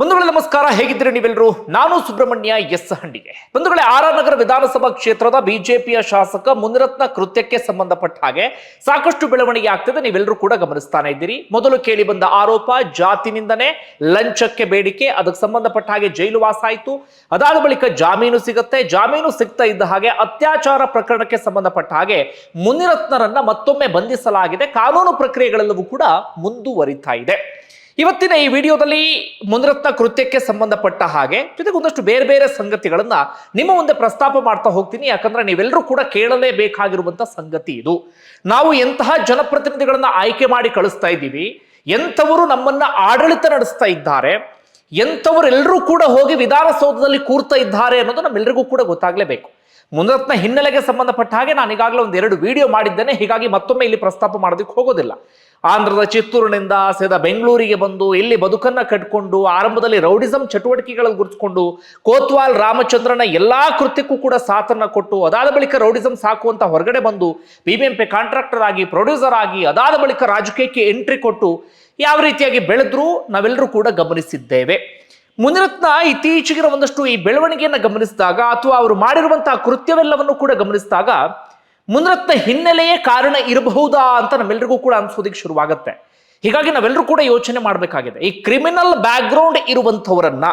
ಬಂಧುಗಳೇ ನಮಸ್ಕಾರ, ಹೇಗಿದ್ದೀರಿ ನೀವೆಲ್ಲರೂ? ನಾನು ಸುಬ್ರಹ್ಮಣ್ಯ ಎಸ್ ಹಂಡಿಗೆ ಬಂಧುಗಳೇ, ಆರ್ ಆರ್ ನಗರ ವಿಧಾನಸಭಾ ಕ್ಷೇತ್ರದ ಬಿಜೆಪಿಯ ಶಾಸಕ ಮುನಿರತ್ನ ಕೃತ್ಯಕ್ಕೆ ಸಂಬಂಧಪಟ್ಟ ಹಾಗೆ ಸಾಕಷ್ಟು ಬೆಳವಣಿಗೆ ಆಗ್ತದೆ. ನೀವೆಲ್ಲರೂ ಕೂಡ ಗಮನಿಸ್ತಾನೆ ಇದ್ದೀರಿ. ಮೊದಲು ಕೇಳಿ ಬಂದ ಆರೋಪ, ಜಾತಿನಿಂದನೇ ಲಂಚಕ್ಕೆ ಬೇಡಿಕೆ, ಅದಕ್ಕೆ ಸಂಬಂಧಪಟ್ಟ ಹಾಗೆ ಜೈಲು ವಾಸ ಆಯಿತು ಅದಾದ ಬಳಿಕ ಜಾಮೀನು ಸಿಗುತ್ತೆ. ಜಾಮೀನು ಸಿಗ್ತಾ ಇದ್ದ ಹಾಗೆ ಅತ್ಯಾಚಾರ ಪ್ರಕರಣಕ್ಕೆ ಸಂಬಂಧಪಟ್ಟ ಹಾಗೆ ಮುನಿರತ್ನರನ್ನ ಮತ್ತೊಮ್ಮೆ ಬಂಧಿಸಲಾಗಿದೆ. ಕಾನೂನು ಪ್ರಕ್ರಿಯೆಗಳೆಲ್ಲವೂ ಕೂಡ ಮುಂದುವರಿತಾ ಇದೆ. ಇವತ್ತಿನ ಈ ವಿಡಿಯೋದಲ್ಲಿ ಮುನಿರತ್ನ ಕೃತ್ಯಕ್ಕೆ ಸಂಬಂಧಪಟ್ಟ ಹಾಗೆ ಜೊತೆಗೆ ಒಂದಷ್ಟು ಬೇರೆ ಬೇರೆ ಸಂಗತಿಗಳನ್ನ ನಿಮ್ಮ ಮುಂದೆ ಪ್ರಸ್ತಾಪ ಮಾಡ್ತಾ ಹೋಗ್ತೀನಿ. ಯಾಕಂದ್ರೆ ನೀವೆಲ್ಲರೂ ಕೂಡ ಕೇಳಲೇಬೇಕಾಗಿರುವಂತಹ ಸಂಗತಿ ಇದು. ನಾವು ಎಂತಹ ಜನಪ್ರತಿನಿಧಿಗಳನ್ನ ಆಯ್ಕೆ ಮಾಡಿ ಕಳಿಸ್ತಾ ಇದ್ದೀವಿ, ಎಂಥವರು ನಮ್ಮನ್ನ ಆಡಳಿತ ನಡೆಸ್ತಾ ಇದ್ದಾರೆ, ಎಂಥವರೆಲ್ಲರೂ ಕೂಡ ಹೋಗಿ ವಿಧಾನಸೌಧದಲ್ಲಿ ಕೂರ್ತಾ ಇದ್ದಾರೆ ಅನ್ನೋದು ನಮ್ಮೆಲ್ಲರಿಗೂ ಕೂಡ ಗೊತ್ತಾಗಲೇಬೇಕು. ಮುನಿರತ್ನ ಹಿನ್ನೆಲೆಗೆ ಸಂಬಂಧಪಟ್ಟ ಹಾಗೆ ನಾನು ಈಗಾಗಲೇ ಒಂದು ಎರಡು ವಿಡಿಯೋ ಮಾಡಿದ್ದೇನೆ, ಹೀಗಾಗಿ ಮತ್ತೊಮ್ಮೆ ಇಲ್ಲಿ ಪ್ರಸ್ತಾಪ ಮಾಡೋದಕ್ಕೆ ಹೋಗೋದಿಲ್ಲ. ಆಂಧ್ರದ ಚಿತ್ತೂರಿನಿಂದ ಸೀದಾ ಬೆಂಗಳೂರಿಗೆ ಬಂದು ಇಲ್ಲಿ ಬದುಕನ್ನ ಕಟ್ಕೊಂಡು ಆರಂಭದಲ್ಲಿ ರೌಡಿಸಂ ಚಟುವಟಿಕೆಗಳಲ್ಲಿ ಗುರುತಿಸಿಕೊಂಡು ಕೋತ್ವಾಲ್ ರಾಮಚಂದ್ರನ ಎಲ್ಲಾ ಕೃತ್ಯಕ್ಕೂ ಕೂಡ ಸಾಥನ್ನ ಕೊಟ್ಟು ಅದಾದ ಬಳಿಕ ರೌಡಿಸಂ ಸಾಕುವಂತ ಹೊರಗಡೆ ಬಂದು ಬಿಬಿಎಂಪಿ ಕಾಂಟ್ರಾಕ್ಟರ್ ಆಗಿ ಪ್ರೊಡ್ಯೂಸರ್ ಆಗಿ, ಅದಾದ ಬಳಿಕ ರಾಜಕೀಯಕ್ಕೆ ಎಂಟ್ರಿ ಕೊಟ್ಟು ಯಾವ ರೀತಿಯಾಗಿ ಬೆಳೆದ್ರು ನಾವೆಲ್ಲರೂ ಕೂಡ ಗಮನಿಸಿದ್ದೇವೆ. ಮುನಿರತ್ನ ಇತ್ತೀಚೆಗಿನ ಒಂದಷ್ಟು ಈ ಬೆಳವಣಿಗೆಯನ್ನು ಗಮನಿಸಿದಾಗ ಅಥವಾ ಅವರು ಮಾಡಿರುವಂತಹ ಕೃತ್ಯವೆಲ್ಲವನ್ನು ಕೂಡ ಗಮನಿಸಿದಾಗ ಮುನಿರತ್ನ ಹಿನ್ನೆಲೆಯೇ ಕಾರಣ ಇರಬಹುದಾ ಅಂತ ನಮ್ಮೆಲ್ಲರಿಗೂ ಕೂಡ ಅನ್ಸೋದಿಕ್ ಶುರುವಾಗುತ್ತೆ. ಹೀಗಾಗಿ ನಾವೆಲ್ಲರೂ ಕೂಡ ಯೋಚನೆ ಮಾಡಬೇಕಾಗಿದೆ. ಈ ಕ್ರಿಮಿನಲ್ ಬ್ಯಾಕ್ಗ್ರೌಂಡ್ ಇರುವಂಥವರನ್ನ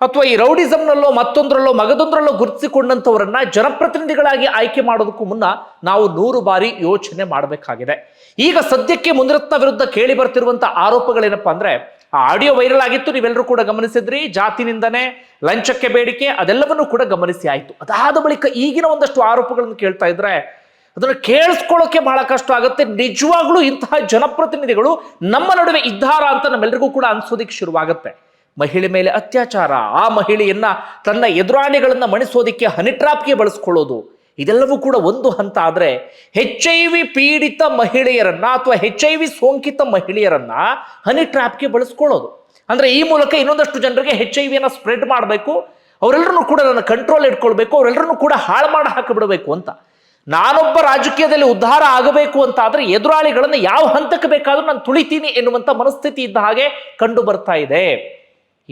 ಅಥವಾ ಈ ರೌಡಿಸಂನಲ್ಲೋ ಮತ್ತೊಂದರಲ್ಲೋ ಮಗದೊಂದರಲ್ಲೋ ಗುರುತಿಸಿಕೊಂಡಂಥವರನ್ನ ಜನಪ್ರತಿನಿಧಿಗಳಾಗಿ ಆಯ್ಕೆ ಮಾಡೋದಕ್ಕೂ ಮುನ್ನ ನಾವು ನೂರು ಬಾರಿ ಯೋಚನೆ ಮಾಡಬೇಕಾಗಿದೆ. ಈಗ ಸದ್ಯಕ್ಕೆ ಮುನಿರತ್ನ ವಿರುದ್ಧ ಕೇಳಿ ಬರ್ತಿರುವಂಥ ಆರೋಪಗಳೇನಪ್ಪ ಅಂದ್ರೆ ಆ ಆಡಿಯೋ ವೈರಲ್ ಆಗಿತ್ತು ನೀವೆಲ್ಲರೂ ಕೂಡ ಗಮನಿಸಿದ್ರಿ. ಜಾತಿನಿಂದನೇ ಲಂಚಕ್ಕೆ ಬೇಡಿಕೆ, ಅದೆಲ್ಲವನ್ನೂ ಕೂಡ ಗಮನಿಸಿ ಆಯಿತು. ಅದಾದ ಬಳಿಕ ಈಗಿನ ಒಂದಷ್ಟು ಆರೋಪಗಳನ್ನು ಕೇಳ್ತಾ ಇದ್ರೆ, ಅದನ್ನು ಕೇಳಿಸ್ಕೊಳ್ಳೋಕೆ ಬಹಳ ಕಷ್ಟ ಆಗುತ್ತೆ. ನಿಜವಾಗ್ಲೂ ಇಂತಹ ಜನಪ್ರತಿನಿಧಿಗಳು ನಮ್ಮ ನಡುವೆ ಇದ್ದಾರಾ ಅಂತ ನಮ್ಮೆಲ್ಲರಿಗೂ ಕೂಡ ಅನ್ಸೋದಿಕ್ಕೆ ಶುರುವಾಗುತ್ತೆ. ಮಹಿಳೆ ಮೇಲೆ ಅತ್ಯಾಚಾರ, ಆ ಮಹಿಳೆಯನ್ನ ತನ್ನ ಎದುರಾಣಿಗಳನ್ನ ಮಣಿಸೋದಿಕ್ಕೆ ಹನಿ ಟ್ರಾಪ್ಗೆ ಬಳಸ್ಕೊಳ್ಳೋದು ಇದೆಲ್ಲವೂ ಕೂಡ ಒಂದು ಹಂತ ಆದರೆ ಹೆಚ್ ಐ ವಿ ಪೀಡಿತ ಮಹಿಳೆಯರನ್ನ ಅಥವಾ ಹೆಚ್ ಐ ವಿ ಸೋಂಕಿತ ಮಹಿಳೆಯರನ್ನ ಹನಿ ಟ್ರ್ಯಾಪ್ಗೆ ಬಳಸ್ಕೊಳ್ಳೋದು. ಅಂದರೆ ಈ ಮೂಲಕ ಇನ್ನೊಂದಷ್ಟು ಜನರಿಗೆ ಹೆಚ್ ಐ ವಿಯನ್ನು ಸ್ಪ್ರೆಡ್ ಮಾಡಬೇಕು. ಅವರೆಲ್ಲರೂ ಕೂಡ ನನ್ನ ಕಂಟ್ರೋಲ್ ಇಟ್ಕೊಳ್ಬೇಕು. ಅವರೆಲ್ಲರೂ ಕೂಡ ಹಾಳು ಮಾಡಿ ಹಾಕಿಬಿಡಬೇಕು ಅಂತ. ನಾನೊಬ್ಬ ರಾಜಕೀಯದಲ್ಲಿ ಉದ್ಧಾರ ಆಗಬೇಕು ಅಂತ ಆದರೆ ಎದುರಾಳಿಗಳನ್ನು ಯಾವ ಹಂತಕ್ಕೆ ಬೇಕಾದರೂ ನಾನು ತುಳಿತೀನಿ ಎನ್ನುವಂಥ ಮನಸ್ಥಿತಿ ಇದ್ದ ಹಾಗೆ ಕಂಡು ಬರ್ತಾ ಇದೆ.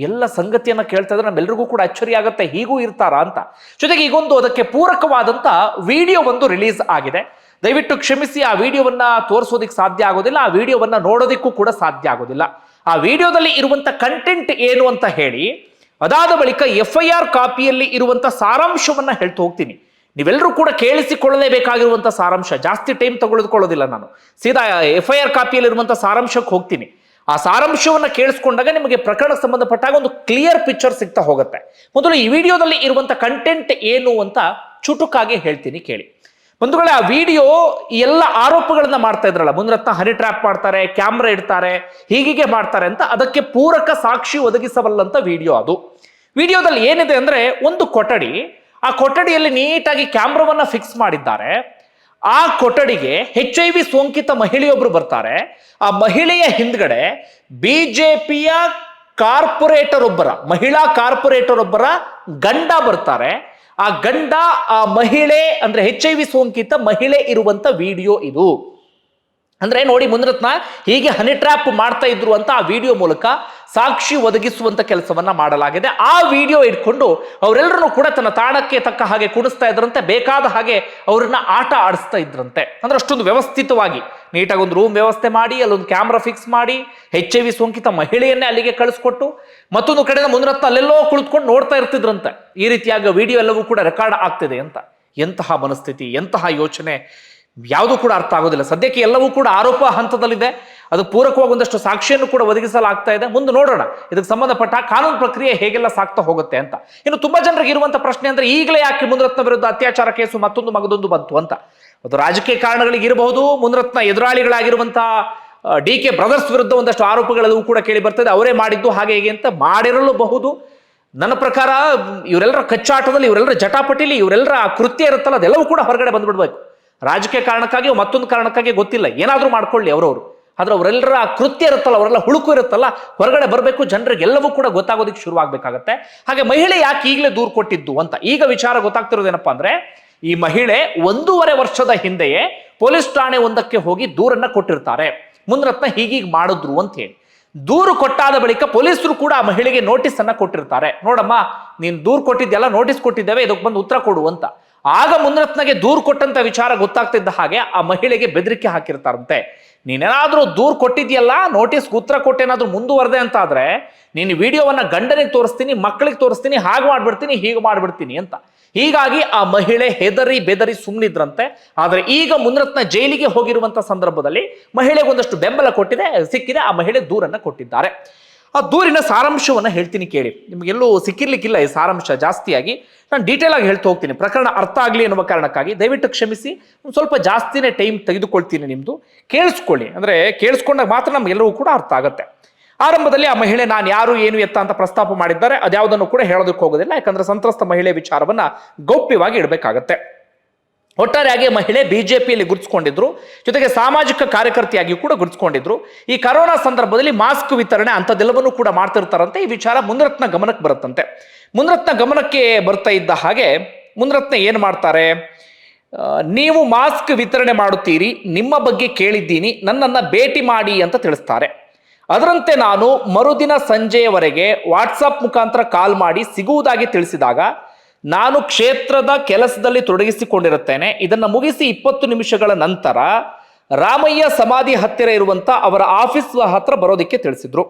ಎಲ್ಲ ಸಂಗತಿಯನ್ನು ಕೇಳ್ತಾ ಇದ್ರೆ ನಮ್ಮೆಲ್ಲರಿಗೂ ಕೂಡ ಅಚ್ಚರಿ ಆಗುತ್ತೆ, ಹೀಗೂ ಇರ್ತಾರಾ ಅಂತ. ಜೊತೆಗೆ ಈಗೊಂದು ಅದಕ್ಕೆ ಪೂರಕವಾದಂಥ ವಿಡಿಯೋ ಒಂದು ರಿಲೀಸ್ ಆಗಿದೆ. ದಯವಿಟ್ಟು ಕ್ಷಮಿಸಿ, ಆ ವಿಡಿಯೋವನ್ನ ತೋರಿಸೋದಿಕ್ ಸಾಧ್ಯ ಆಗೋದಿಲ್ಲ, ಆ ವಿಡಿಯೋವನ್ನ ನೋಡೋದಿಕ್ಕೂ ಕೂಡ ಸಾಧ್ಯ ಆಗೋದಿಲ್ಲ. ಆ ವಿಡಿಯೋದಲ್ಲಿ ಇರುವಂತ ಕಂಟೆಂಟ್ ಏನು ಅಂತ ಹೇಳಿ, ಅದಾದ ಬಳಿಕ ಎಫ್ ಐ ಆರ್ ಕಾಪಿಯಲ್ಲಿ ಇರುವಂತ ಸಾರಾಂಶವನ್ನ ಹೇಳ್ತಾ ಹೋಗ್ತೀನಿ. ನೀವೆಲ್ಲರೂ ಕೂಡ ಕೇಳಿಸಿಕೊಳ್ಳಲೇಬೇಕಾಗಿರುವಂತ ಸಾರಾಂಶ, ಜಾಸ್ತಿ ಟೈಮ್ ತಗೊಳ್ಕೊಳ್ಳೋದಿಲ್ಲ ನಾನು. ಸೀದಾ ಎಫ್ ಐ ಆರ್ ಕಾಪಿಯಲ್ಲಿರುವಂಥ ಸಾರಾಂಶಕ್ಕೆ ಹೋಗ್ತೀನಿ. ಆ ಸಾರಾಂಶವನ್ನ ಕೇಳಿಸ್ಕೊಂಡಾಗ ನಿಮಗೆ ಪ್ರಕರಣಕ್ಕೆ ಸಂಬಂಧಪಟ್ಟಾಗ ಒಂದು ಕ್ಲಿಯರ್ ಪಿಕ್ಚರ್ ಸಿಗ್ತಾ ಹೋಗುತ್ತೆ. ಮೊದಲು ಈ ವಿಡಿಯೋದಲ್ಲಿ ಇರುವಂತ ಕಂಟೆಂಟ್ ಏನು ಅಂತ ಚುಟುಕಾಗಿ ಹೇಳ್ತೀನಿ ಕೇಳಿ. ಬಂಧುಗಳೇ, ಆ ವಿಡಿಯೋ ಎಲ್ಲ ಆರೋಪಗಳನ್ನ ಮಾಡ್ತಾ ಇದ್ರಲ್ಲ, ಮುನ್ರತ್ನ ಹನಿ ಟ್ರ್ಯಾಪ್ ಮಾಡ್ತಾರೆ ಕ್ಯಾಮ್ರಾ ಇಡ್ತಾರೆ ಹೀಗೆ ಮಾಡ್ತಾರೆ ಅಂತ ಅದಕ್ಕೆ ಪೂರಕ ಸಾಕ್ಷಿ ಒದಗಿಸಬಲ್ಲಂತ ವಿಡಿಯೋ ಅದು. ವಿಡಿಯೋದಲ್ಲಿ ಏನಿದೆ ಅಂದ್ರೆ ಒಂದು ಕೊಠಡಿ, ಆ ಕೊಠಡಿಯಲ್ಲಿ ನೀಟಾಗಿ ಕ್ಯಾಮ್ರಾವನ್ನ ಫಿಕ್ಸ್ ಮಾಡಿದ್ದಾರೆ. ಆ ಕೊಠಡಿಗೆ ಹೆಚ್ ಐ ವಿ ಸೋಂಕಿತ ಮಹಿಳೆಯೊಬ್ರು ಬರ್ತಾರೆ. ಆ ಮಹಿಳೆಯ ಹಿಂದ್ಗಡೆ ಬಿಜೆಪಿಯ ಕಾರ್ಪೊರೇಟರ್ ಒಬ್ಬರ ಮಹಿಳಾ ಕಾರ್ಪೊರೇಟರ್ ಒಬ್ಬರ ಗಂಡ ಬರ್ತಾರೆ. ಆ ಗಂಡ, ಆ ಮಹಿಳೆ ಅಂದ್ರೆ ಹೆಚ್ ಐ ವಿ ಸೋಂಕಿತ ಮಹಿಳೆ ಇರುವಂತ ವಿಡಿಯೋ ಇದು. ಅಂದ್ರೆ ನೋಡಿ ಮುನಿರತ್ನ, ಹೀಗೆ ಹನಿ ಟ್ರ್ಯಾಪ್ ಮಾಡ್ತಾ ಇದ್ರು ಅಂತ ಆ ವಿಡಿಯೋ ಮೂಲಕ ಸಾಕ್ಷಿ ಒದಗಿಸುವಂತ ಕೆಲಸವನ್ನ ಮಾಡಲಾಗಿದೆ. ಆ ವಿಡಿಯೋ ಇಟ್ಕೊಂಡು ಅವರೆಲ್ಲರೂ ಕೂಡ ತನ್ನ ತಾಣಕ್ಕೆ ತಕ್ಕ ಹಾಗೆ ಕುಣಿಸ್ತಾ ಇದ್ರಂತೆ. ಬೇಕಾದ ಹಾಗೆ ಅವ್ರನ್ನ ಆಟ ಆಡಿಸ್ತಾ ಇದ್ರಂತೆ. ಅಂದ್ರೆ ಅಷ್ಟೊಂದು ವ್ಯವಸ್ಥಿತವಾಗಿ ನೀಟಾಗಿ ಒಂದು ರೂಮ್ ವ್ಯವಸ್ಥೆ ಮಾಡಿ, ಅಲ್ಲೊಂದು ಕ್ಯಾಮ್ರಾ ಫಿಕ್ಸ್ ಮಾಡಿ, ಹೆಚ್ ಐ ವಿ ಸೋಂಕಿತ ಮಹಿಳೆಯನ್ನೇ ಅಲ್ಲಿಗೆ ಕಳಿಸ್ಕೊಟ್ಟು, ಮತ್ತೊಂದು ಕಡೆ ಮುಂದಿನತ್ತ ಅಲ್ಲೆಲ್ಲೋ ಕುಳಿತುಕೊಂಡು ನೋಡ್ತಾ ಇರ್ತಿದ್ರಂತೆ. ಈ ರೀತಿಯಾಗಿ ವಿಡಿಯೋ ಎಲ್ಲವೂ ಕೂಡ ರೆಕಾರ್ಡ್ ಆಗ್ತಿದೆ ಅಂತ. ಎಂತಹ ಮನಸ್ಥಿತಿ, ಎಂತಹ ಯೋಚನೆ, ಯಾವುದೂ ಕೂಡ ಅರ್ಥ ಆಗೋದಿಲ್ಲ. ಸದ್ಯಕ್ಕೆ ಎಲ್ಲವೂ ಕೂಡ ಆರೋಪ ಹಂತದಲ್ಲಿದೆ. ಅದು ಪೂರಕವಾಗಿ ಒಂದಷ್ಟು ಸಾಕ್ಷಿಯನ್ನು ಕೂಡ ಒದಗಿಸಲಾಗ್ತಾ ಇದೆ. ಮುಂದೆ ನೋಡೋಣ. ಇದಕ್ಕೆ ಸಂಬಂಧಪಟ್ಟ ಕಾನೂನು ಪ್ರಕ್ರಿಯೆ ಹೇಗೆಲ್ಲ ಸಾಗ್ತಾ ಹೋಗುತ್ತೆ ಅಂತ. ಇನ್ನು ತುಂಬಾ ಜನರಿಗೆ ಇರುವಂತ ಪ್ರಶ್ನೆ ಅಂದ್ರೆ ಈಗಲೇ ಯಾಕೆ ಮುನರತ್ನ ವಿರುದ್ಧ ಅತ್ಯಾಚಾರ ಕೇಸು ಮತ್ತೊಂದು ಮಗದೊಂದು ಬಂತು ಅಂತ. ಅದು ರಾಜಕೀಯ ಕಾರಣಗಳಿಗೆ ಇರಬಹುದು, ಮುನರತ್ನ ಎದುರಾಳಿಗಳಾಗಿರುವಂತಹ ಡಿ ಕೆ ಬ್ರದರ್ಸ್ ವಿರುದ್ಧ ಒಂದಷ್ಟು ಆರೋಪಗಳೆಲ್ಲವೂ ಕೂಡ ಕೇಳಿ ಬರ್ತದೆ. ಅವರೇ ಮಾಡಿದ್ದು ಹಾಗೆ ಹೇಗೆ ಅಂತ ಮಾಡಿರಲೂಬಹುದು. ನನ್ನ ಪ್ರಕಾರ, ಇವರೆಲ್ಲರ ಕಚ್ಚಾಟದಲ್ಲಿ, ಇವರೆಲ್ಲರ ಜಟಾಪಟಿಲಿ, ಇವರೆಲ್ಲರ ಕೃತ್ಯ ಇರುತ್ತಲ್ಲ, ಅದೆಲ್ಲವೂ ಕೂಡ ಹೊರಗಡೆ ಬಂದ್ಬಿಡ್ಬೇಕು. ರಾಜಕೀಯ ಕಾರಣಕ್ಕಾಗಿ ಮತ್ತೊಂದು ಕಾರಣಕ್ಕಾಗಿ ಗೊತ್ತಿಲ್ಲ. ಏನಾದರೂ ಮಾಡ್ಕೊಳ್ಳಿ ಅವರವರು. ಆದ್ರೆ ಅವರೆಲ್ಲರ ಕೃತ್ಯ ಇರುತ್ತಲ್ಲ, ಅವರೆಲ್ಲ ಹುಳುಕು ಇರುತ್ತಲ್ಲ, ಹೊರಗಡೆ ಬರಬೇಕು, ಜನರಿಗೆ ಎಲ್ಲವೂ ಕೂಡ ಗೊತ್ತಾಗೋದಕ್ಕೆ ಶುರುವಾಗಬೇಕಾಗತ್ತೆ. ಹಾಗೆ ಮಹಿಳೆ ಯಾಕೆ ಈಗಲೇ ದೂರು ಕೊಟ್ಟಿದ್ದು ಅಂತ ಈಗ ವಿಚಾರ ಗೊತ್ತಾಗ್ತಿರೋದೇನಪ್ಪ ಅಂದ್ರೆ, ಈ ಮಹಿಳೆ ಒಂದೂವರೆ ವರ್ಷದ ಹಿಂದೆಯೇ ಪೊಲೀಸ್ ಠಾಣೆ ಒಂದಕ್ಕೆ ಹೋಗಿ ದೂರನ್ನ ಕೊಟ್ಟಿರ್ತಾರೆ. ಮುನ್ರತ್ನ ಹೀಗೀಗ್ ಮಾಡಿದ್ರು ಅಂತ ಹೇಳಿ. ದೂರು ಕೊಟ್ಟಾದ ಬಳಿಕ ಪೊಲೀಸರು ಕೂಡ ಆ ಮಹಿಳೆಗೆ ನೋಟಿಸ್ ಅನ್ನ ಕೊಟ್ಟಿರ್ತಾರೆ. ನೋಡಮ್ಮ, ನೀನು ದೂರು ಕೊಟ್ಟಿದ್ದೆಲ್ಲ ನೋಟಿಸ್ ಕೊಟ್ಟಿದ್ದೇವೆ, ಇದಕ್ಕೆ ಬಂದು ಉತ್ತರ ಕೊಡು ಅಂತ. ಆಗ ಮುನ್ರತ್ನಗೆ ದೂರು ಕೊಟ್ಟಂತ ವಿಚಾರ ಗೊತ್ತಾಗ್ತಿದ್ದ ಹಾಗೆ ಆ ಮಹಿಳೆಗೆ ಬೆದರಿಕೆ ಹಾಕಿರ್ತಾರಂತೆ. ನೀನೇನಾದ್ರೂ ದೂರು ಕೊಟ್ಟಿದ್ಯಲ್ಲ ನೋಟಿಸ್ ಉತ್ತರ ಕೊಟ್ಟೇನಾದ್ರೂ ಮುಂದುವರೆದೆ ಅಂತ ಆದ್ರೆ ನೀನು ವಿಡಿಯೋವನ್ನ ಗಂಡನಿಗೆ ತೋರಿಸ್ತೀನಿ ಮಕ್ಕಳಿಗೆ ತೋರಿಸ್ತೀನಿ, ಹಾಗೆ ಮಾಡಿಬಿಡ್ತೀನಿ, ಹೀಗೆ ಮಾಡಿಬಿಡ್ತೀನಿ ಅಂತ. ಹೀಗಾಗಿ ಆ ಮಹಿಳೆ ಹೆದರಿ ಬೆದರಿ ಸುಮ್ಮನಿದ್ರಂತೆ ಆದರೆ ಈಗ ಮುನ್ರತ್ನ ಜೈಲಿಗೆ ಹೋಗಿರುವಂತ ಸಂದರ್ಭದಲ್ಲಿ ಮಹಿಳೆಗೊಂದಷ್ಟು ಬೆಂಬಲ ಕೊಟ್ಟಿದೆ, ಸಿಕ್ಕಿದೆ, ಆ ಮಹಿಳೆ ದೂರನ್ನ ಕೊಟ್ಟಿದ್ದಾರೆ. ಆ ದೂರಿನ ಸಾರಾಂಶವನ್ನ ಹೇಳ್ತೀನಿ ಕೇಳಿ. ನಿಮಗೆಲ್ಲೂ ಸಿಕ್ಕಿರ್ಲಿಕ್ಕಿಲ್ಲ ಈ ಸಾರಾಂಶ ಜಾಸ್ತಿಯಾಗಿ. ನಾನು ಡೀಟೇಲ್ ಆಗಿ ಹೇಳ್ತಾ ಹೋಗ್ತೀನಿ. ಪ್ರಕರಣ ಅರ್ಥ ಆಗಲಿ ಎನ್ನುವ ಕಾರಣಕ್ಕಾಗಿ ದಯವಿಟ್ಟು ಕ್ಷಮಿಸಿ. ಒಂದು ಸ್ವಲ್ಪ ಜಾಸ್ತಿನೇ ಟೈಮ್ ತೆಗೆದುಕೊಳ್ತೀನಿ ನಿಮ್ಮದು ಕೇಳಿಸ್ಕೊಳ್ಳಿ. ಅಂದ್ರೆ ಕೇಳಿಸ್ಕೊಂಡಾಗ ಮಾತ್ರ ನಮಗೆಲ್ಲರೂ ಕೂಡ ಅರ್ಥ ಆಗುತ್ತೆ. ಆರಂಭದಲ್ಲಿ ಆ ಮಹಿಳೆ ನಾನು ಯಾರು, ಏನು, ಎತ್ತ ಅಂತ ಪ್ರಸ್ತಾಪ ಮಾಡಿದ್ದಾರೆ. ಅದ್ಯಾವುದನ್ನು ಕೂಡ ಹೇಳೋದಕ್ಕೆ ಹೋಗೋದಿಲ್ಲ. ಯಾಕಂದ್ರೆ ಸಂತ್ರಸ್ತ ಮಹಿಳೆ ವಿಚಾರವನ್ನ ಗೌಪ್ಯವಾಗಿ ಇಡಬೇಕಾಗತ್ತೆ. ಒಟ್ಟಾರೆಯಾಗಿ ಮಹಿಳೆ ಬಿಜೆಪಿಯಲ್ಲಿ ಗುರುತಿಸಿಕೊಂಡಿದ್ರು, ಜೊತೆಗೆ ಸಾಮಾಜಿಕ ಕಾರ್ಯಕರ್ತೆಯಾಗಿ ಕೂಡ ಗುರುತಿಸಿಕೊಂಡಿದ್ರು. ಈ ಕರೋನಾ ಸಂದರ್ಭದಲ್ಲಿ ಮಾಸ್ಕ್ ವಿತರಣೆ ಅಂಥದ್ದೆಲ್ಲವನ್ನೂ ಕೂಡ ಮಾಡ್ತಿರ್ತಾರಂತೆ. ಈ ವಿಚಾರ ಮುನ್ರತ್ನ ಗಮನಕ್ಕೆ ಬರುತ್ತಂತೆ. ಮುನ್ರತ್ನ ಗಮನಕ್ಕೆ ಬರ್ತಾ ಇದ್ದ ಹಾಗೆ ಮುನ್ರತ್ನ ಏನು ಮಾಡ್ತಾರೆ? ನೀವು ಮಾಸ್ಕ್ ವಿತರಣೆ ಮಾಡುತ್ತೀರಿ, ನಿಮ್ಮ ಬಗ್ಗೆ ಕೇಳಿದ್ದೀನಿ, ನನ್ನನ್ನು ಭೇಟಿ ಮಾಡಿ ಅಂತ ತಿಳಿಸ್ತಾರೆ. ಅದರಂತೆ ನಾನು ಮರುದಿನ ಸಂಜೆಯವರೆಗೆ ವಾಟ್ಸಪ್ ಮುಖಾಂತರ ಕಾಲ್ ಮಾಡಿ ಸಿಗುವುದಾಗಿ ತಿಳಿಸಿದಾಗ ನಾನು ಕ್ಷೇತ್ರದ ಕೆಲಸದಲ್ಲಿ ತೊಡಗಿಸಿಕೊಂಡಿರುತ್ತೇನೆ. ಇದನ್ನು ಮುಗಿಸಿ ಇಪ್ಪತ್ತು ನಿಮಿಷಗಳ ನಂತರ ರಾಮಯ್ಯ ಸಮಾಧಿ ಹತ್ತಿರ ಇರುವಂತ ಅವರ ಆಫೀಸ್ ಹತ್ರ ಬರೋದಕ್ಕೆ ತಿಳಿಸಿದ್ರು.